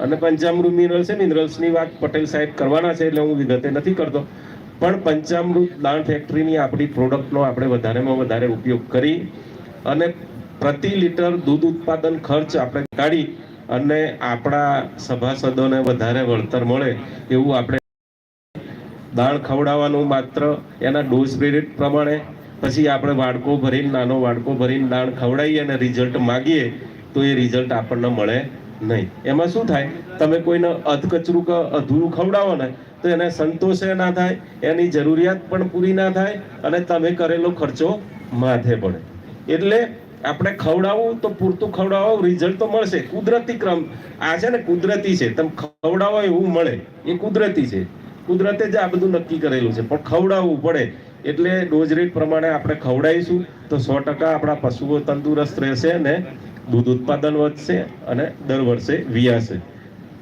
અને પંચામૃત મિનરલ છે મિનરલ્સની વાત પટેલ સાહેબ કરવાના છે એટલે હું વિગતે નથી કરતો. પણ પંચામૃત દાણ ફેક્ટરીની આપણી પ્રોડક્ટનો આપણે વધારેમાં વધારે ઉપયોગ કરી અને પ્રતિ લીટર દૂધ ઉત્પાદન ખર્ચ આપણે કાઢી અને આપણા સભાસદોને વધારે વળતર મળે એવું આપણે દાણ ખવડાવવાનું માત્ર એના ડોઝ પીરિયડ પ્રમાણે. પછી આપણે વાડકો ભરીને, નાનો વાડકો ભરીને દાણ ખવડાવીએ અને રિઝલ્ટ માગીએ તો એ રિઝલ્ટ આપણને મળે નહીં. એમાં શું થાય? તમે કોઈને અધકચરું કે અધૂરું ખવડાવો ને, તો એને સંતોષે ના થાય, એની જરૂરિયાત પણ પૂરી ના થાય, અને તમે કરેલો ખર્ચો માથે પડે. એટલે આપણે ખવડાવવું તો પૂરતું ખવડાવો રિઝલ્ટ તો મળશે. કુદરતી ક્રમ. આ છે ને કુદરતી છે. તમે ખવડાવો એવું મળે. એ કુદરતી છે. કુદરતે જ આ બધું નક્કી કરેલું છે. પણ ખવડાવવું પડે. એટલે ડોઝ રેટ પ્રમાણે આપણે ખવડાવીશું તો સો ટકા આપણા પશુઓ તંદુરસ્ત રહેશે અને દૂધ ઉત્પાદન વધશે અને દર વર્ષે વિયાશે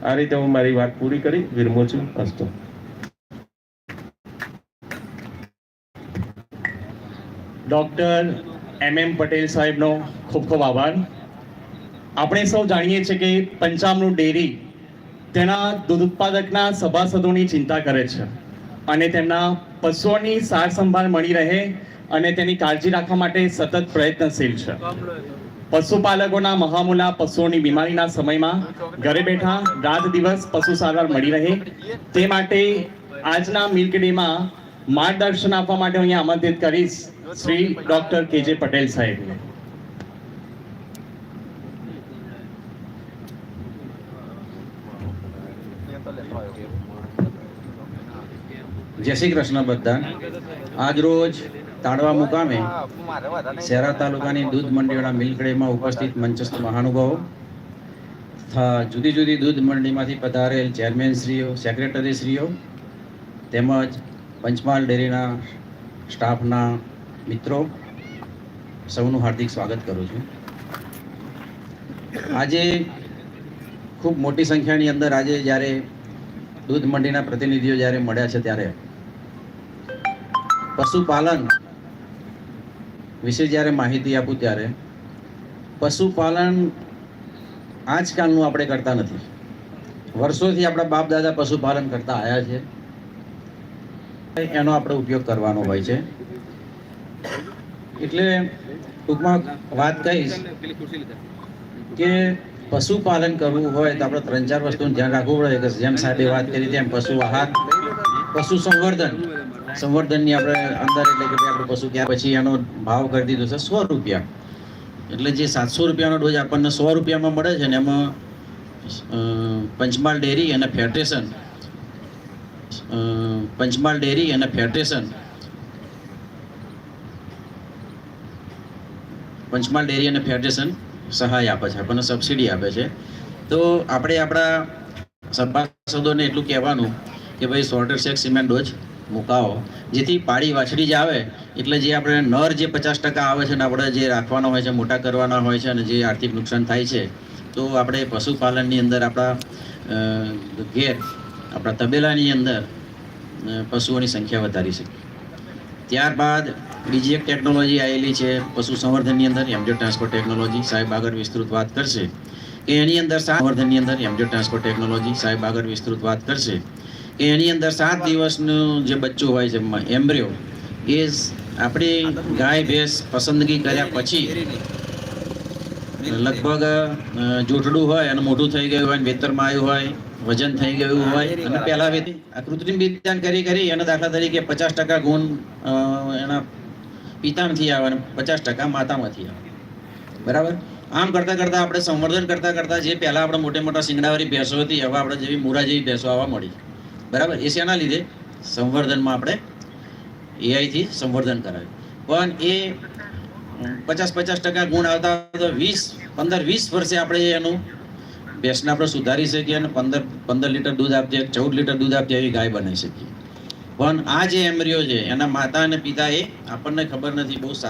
આ રીતે હું મારી વાત પૂરી કરી. વિરમો છું અસ્તો ડૉક્ટર એમ એમ પટેલ સાહેબનો ખૂબ ખૂબ આભાર. આપણે સૌ જાણીએ છીએ કે પંચામૃત ડેરી તેના દૂધ ઉત્પાદકના સભાસદોની ચિંતા કરે છે અને તેમના પશુઓની સાર સંભાળ મળી રહે અને તેની કાળજી રાખવા માટે સતત પ્રયત્નશીલ છે. પશુપાલકોના મહામુલા પશુઓની બીમારીના સમયમાં ઘરે બેઠા રાત દિવસ પશુ સારવાર મળી રહે. તે માટે આજના મિલ્ક ડેમાં માર્ગદર્શન આપવા માટે અહીંયા આમંત્રિત કરીશ શ્રી ડોક્ટર કે જે પટેલ સાહેબને. જય શ્રી કૃષ્ણ બધા આજ રોજ તાડવા મુકામે શહેરા તાલુકાની દૂધ મંડીઓના મિલકડીમાં ઉપસ્થિત મંચસ્થ મહાનુભાવો. તથા જુદી જુદી દૂધ મંડીમાંથી પધારેલ ચેરમેનશ્રીઓ સેક્રેટરીશ્રીઓ તેમજ પંચમહાલ ડેરીના સ્ટાફના મિત્રો સૌનું હાર્દિક સ્વાગત કરું છું. આજે ખૂબ મોટી સંખ્યાની અંદર આજે જ્યારે દૂધ મંડીના પ્રતિનિધિઓ જ્યારે મળ્યા છે ત્યારે પશુપાલન વિશે જ્યારે માહિતી આપું ત્યારે, પશુપાલન આજકાલનું આપણે કરતા નથી. વર્ષોથી આપણા બાપ દાદા પશુપાલન કરતા આવ્યા છે. એનો આપણે ઉપયોગ કરવાનો હોય છે. એટલે ટૂંકમાં વાત કહીશ કે પશુપાલન કરવું હોય તો આપણે ત્રણ ચાર વસ્તુનું ધ્યાન રાખવું પડે. કે જેમ સાહેબે વાત કરી તેમ પશુ આહાર, પશુ સંવર્ધન. સંવર્ધનની આપણે અંદર એટલે કે આપણે પશુ ક્યાં પછી એનો ભાવ કરી દીધો છે સો રૂપિયા. એટલે જે સાતસો રૂપિયાનો ડોઝ આપણને સો રૂપિયામાં મળે છે ને એમાં અ, પંચમહાલ ડેરી અને ફેડરેશન અ, પંચમહાલ ડેરી અને ફેડરેશન પંચમહાલ ડેરી અને ફેડરેશન સહાય આપે છે આપણને સબસિડી આપે છે. તો આપણે આપણા સભાસદોને એટલું કહેવાનું કે ભાઈ સોર્ટર શેક સિમેન્ટ ડોઝ મુકાવો. જેથી પાડી વાછડી જ આવે, એટલે જે આપણે નર જે પચાસ ટકા આવે છે ને આપણે જે રાખવાના હોય છે, મોટા કરવાના હોય છે અને જે આર્થિક નુકસાન થાય છે, તો આપણે પશુપાલનની અંદર આપણા ઘેર, આપણા તબેલાની અંદર પશુઓની સંખ્યા વધારી શકીએ. ત્યારબાદ બીજી એક ટેકનોલોજી આવેલી છે પશુ સંવર્ધનની અંદર એમજો ટ્રાન્સપોર્ટ ટેકનોલોજી. સાહેબ આગળ વિસ્તૃત વાત કરશે કે એની અંદર સંવર્ધનની અંદર એમજો ટ્રાન્સપોર્ટ ટેકનોલોજી. સાહેબ આગળ વિસ્તૃત વાત કરશે એની અંદર સાત દિવસનું જે બચ્ચું હોય છે એમ્બ્રિયો એ આપણી ગાય ભેંસ પસંદગી કર્યા પછી લગભગ જૂઠડું જોટડું હોય અને મોટું થઈ ગયું હોય વેતરમાં આવ્યું હોય વજન થઈ ગયું હોય અને પહેલા વેતી આ કૃત્રિમ વિજ્ઞાન કરી કરી એના દાખલા તરીકે પચાસ ટકા ગુણ એના પિતામાંથી આવે અને પચાસ ટકા માતામાંથી આવે. બરાબર? આમ કરતા કરતા આપણે સંવર્ધન કરતા કરતા જે પહેલા આપણે મોટે મોટા શિંગડાવાળી ભેંસો હતી હવે આપણે જેવી મૂરા જેવી ભેંસો આવવા મળી. બરાબર? એ શેના લીધે? સંવર્ધનમાં આપણે એઆઈથી સંવર્ધન કરાવ્યું. પણ એ પચાસ પચાસ ટકા ગુણ આવતા તો વીસ, પંદર, વીસ વર્ષે આપણે એનું ભેંસને આપણે સુધારી શકીએ અને પંદર પંદર લીટર દૂધ આપીએ, ચૌદ લીટર દૂધ આપીએ એવી ગાય બનાવી શકીએ. પણ આ જે એમરીઓ છે, એના માતા અને પિતા એ આપણને ખબર નથી, બહુ સારા